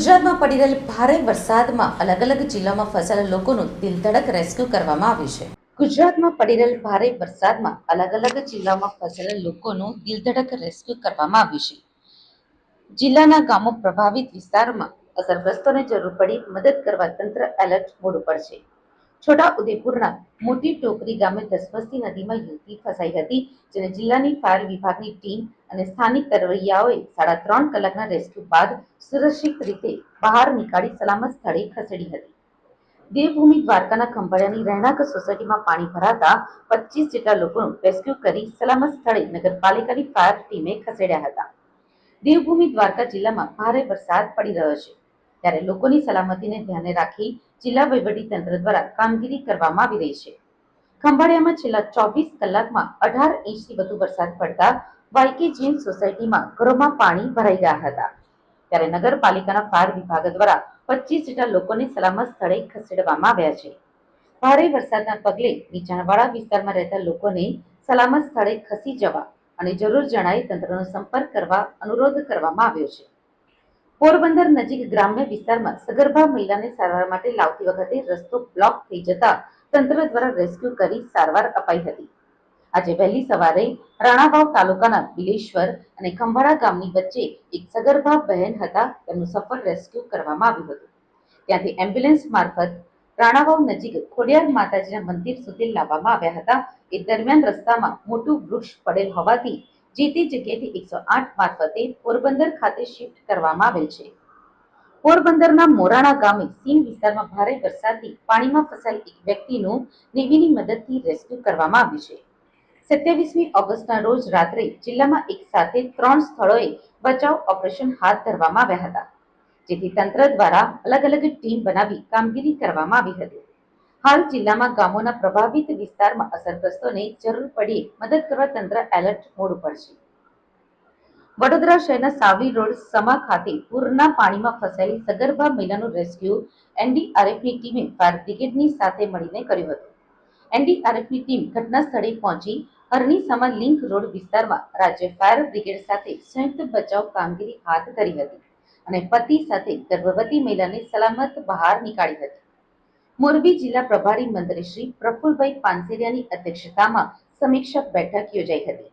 ગુજરાતમાં પડી રહેલ ભારે વરસાદમાં અલગ અલગ જિલ્લામાં ફસાયેલા લોકોનું દિલધડક રેસ્ક્યુ કરવામાં આવ્યું છે. ગુજરાતમાં પડી રહેલ ભારે વરસાદમાં અલગ અલગ જિલ્લામાં ફસાયેલા લોકોનું દિલધડક રેસ્ક્યુ કરવામાં આવ્યું છે. જિલ્લાના ગામો પ્રભાવિત વિસ્તારમાં અસરગ્રસ્તોને જરૂર પડી મદદ કરવા તંત્ર એલર્ટ મોડ ઉપર છે છોટા ઉદેપુરના મોટી ટોકરી ગામે ધસમસતી નદીમાં યુવતી ફસાઈ હતી, જેને જિલ્લાની ફાયર વિભાગની ટીમ અને સ્થાનિક તરવૈયાઓએ સાડા ત્રણ કલાકના રેસ્ક્યુ બાદ સુરક્ષિત રીતે બહાર નીકાળી સલામત સ્થળે ખસેડી હતી. દેવભૂમિ દ્વારકાના ખંભાળિયાની રહેણાંક સોસાયટીમાં પાણી ભરાતા પચીસ જેટલા લોકોનું રેસ્ક્યુ કરી સલામત સ્થળે નગરપાલિકાની ફાયર ટીમે ખસેડ્યા હતા. દેવભૂમિ દ્વારકા જિલ્લામાં ભારે વરસાદ પડી રહ્યો છે. ત્યારે લોકોની સલામતીને ધ્યાને રાખી જિલ્લા તંત્ર દ્વારા કામગીરી કરવામાં આવી રહી છે. ખંભાળિયામાં છેલ્લા ચોવીસ કલાકમાં અઢાર ઇંચથી વધુ વરસાદ પડતા વાયકે જૈન સોસાયટીમાં ઘરોમાં પાણી ભરાઈ ગયા હતા. ત્યારે નગરપાલિકાના ફાયર વિભાગ દ્વારા પચીસ જેટલા લોકોને સલામત સ્થળે ખસેડવામાં આવ્યા છે. ભારે વરસાદના પગલે નીચાણવાળા વિસ્તારમાં રહેતા લોકોને સલામત સ્થળે ખસી જવા અને જરૂર જણાય તંત્રનો સંપર્ક કરવા અનુરોધ કરવામાં આવ્યો છે. પોરબંદર નજીક ગ્રામ્ય વિસ્તારમાં સગર્ભા મહિલાને સારવાર માટે લાવતી વખતે રસ્તો બ્લોક થઈ જતા તંત્ર દ્વારા રેસ્ક્યુ કરી સારવાર અપાઈ હતી. આજે વહેલી સવારે રાણાવાવ તાલુકાના બિલેશ્વર અને ખંભાળા ગામની વચ્ચે એક સગર્ભા બહેન હતા, તેમનું સફળ રેસ્ક્યુ કરવામાં આવ્યું હતું. ત્યાંથી એમ્બ્યુલન્સ મારફત રાણાવાવ નજીક ખોડિયાર માતાજીના મંદિર સુધી લાવવામાં આવ્યા હતા. એ દરમિયાન રસ્તામાં મોટું વૃક્ષ પડેલ હોવાથી જે તે જગ્યાએથી એકસો આઠ મારફતે પોરબંદર ખાતે શિફ્ટ કરવામાં આવેલ છે. પોરબંદરના મોરાણા ગામે સીમ વિસ્તારમાં ભારે વરસાદથી પાણીમાં ફસાયેલ એક વ્યક્તિનું નેવીની મદદથી રેસ્ક્યુ કરવામાં આવ્યું છે. સત્યાવીસમી ઓગસ્ટના રોજ રાત્રે જિલ્લામાં એક સાથે ત્રણ સ્થળોએ બચાવ ઓપરેશન હાથ ધરવામાં આવ્યા હતા, જેથી તંત્ર દ્વારા અલગ અલગ ટીમ બનાવી કામગીરી કરવામાં આવી હતી. હાલ જિલ્લામાં ગામોના પ્રભાવિત વિસ્તારમાં અસરગ્રસ્તોને જરૂર પડીએ મદદ કરવા તંત્ર એલર્ટ મોડ ઉપર છે. વડોદરા શહેરના સાવલી રોડ સમા ખાતે પૂરના પાણીમાં ફસાયેલી સગર્ભા મહિલાનું રેસ્ક્યુ એનડીઆરએફની ટીમે ફાયર બ્રિગેડની સાથે મળીને કર્યું હતું. એનડીઆરએફની ટીમ ઘટના સ્થળે પહોંચી હરણીસામા લિંક રોડ વિસ્તારમાં રાજ્ય ફાયર બ્રિગેડ સાથે સંયુક્ત બચાવ કામગીરી હાથ ધરી હતી અને પતિ સાથે ગર્ભવતી મહિલાને સલામત બહાર નીકાળી હતી. મોરબી જિલ્લા પ્રભારી મંત્રી શ્રી પ્રફુલભાઈ પાનસેરિયાની અધ્યક્ષતામાં સમીક્ષા બેઠક યોજાઈ હતી.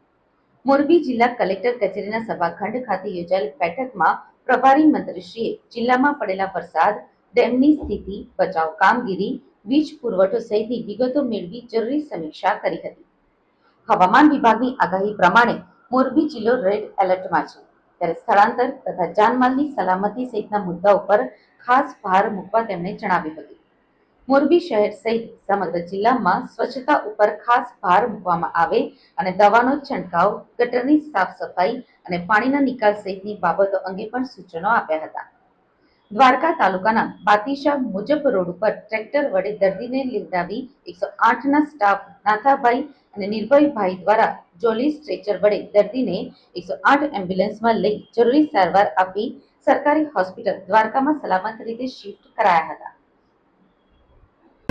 મોરબી જિલ્લા કલેક્ટર કચેરીના સભાખંડ ખાતે યોજાયેલ બેઠકમાં પ્રભારી મંત્રીશ્રીએ જિલ્લામાં પડેલા વરસાદ, ડેમની સ્થિતિ, બચાવ કામગીરી, વીજ પુરવઠો સહિતની વિગતો મેળવી જરૂરી સમીક્ષા કરી હતી. હવામાન વિભાગની આગાહી પ્રમાણે મોરબી જિલ્લો રેડ એલર્ટમાં છે. ત્યારે સ્થળાંતર તથા જાનમાલની સલામતી સહિતના મુદ્દાઓ પર ખાસ ભાર મૂકવા તેમણે જણાવ્યું હતું. મોરબી શહેર સહિત સમગ્ર જિલ્લામાં સ્વચ્છતા ઉપર ખાસ ભાર મૂકવામાં આવે અને દવાનો છંટકાવ, ગટરની સાફ સફાઈ અને પાણીના નિકાલ સહિતની બાબતો અંગે પણ સૂચનો આપ્યા હતા. દ્વારકા તાલુકાના બાતીશા મુજબ રોડ ઉપર ટ્રેક્ટર વડે દર્દીને લીવડાવી એકસો આઠના સ્ટાફ નાથાભાઈ અને નિર્ભયભાઈ દ્વારા જોલી સ્ટ્રેચર વડે દર્દીને એકસો આઠ એમ્બ્યુલન્સમાં લઈ જરૂરી સારવાર આપી સરકારી હોસ્પિટલ દ્વારકામાં સલામત રીતે શિફ્ટ કરાયા હતા.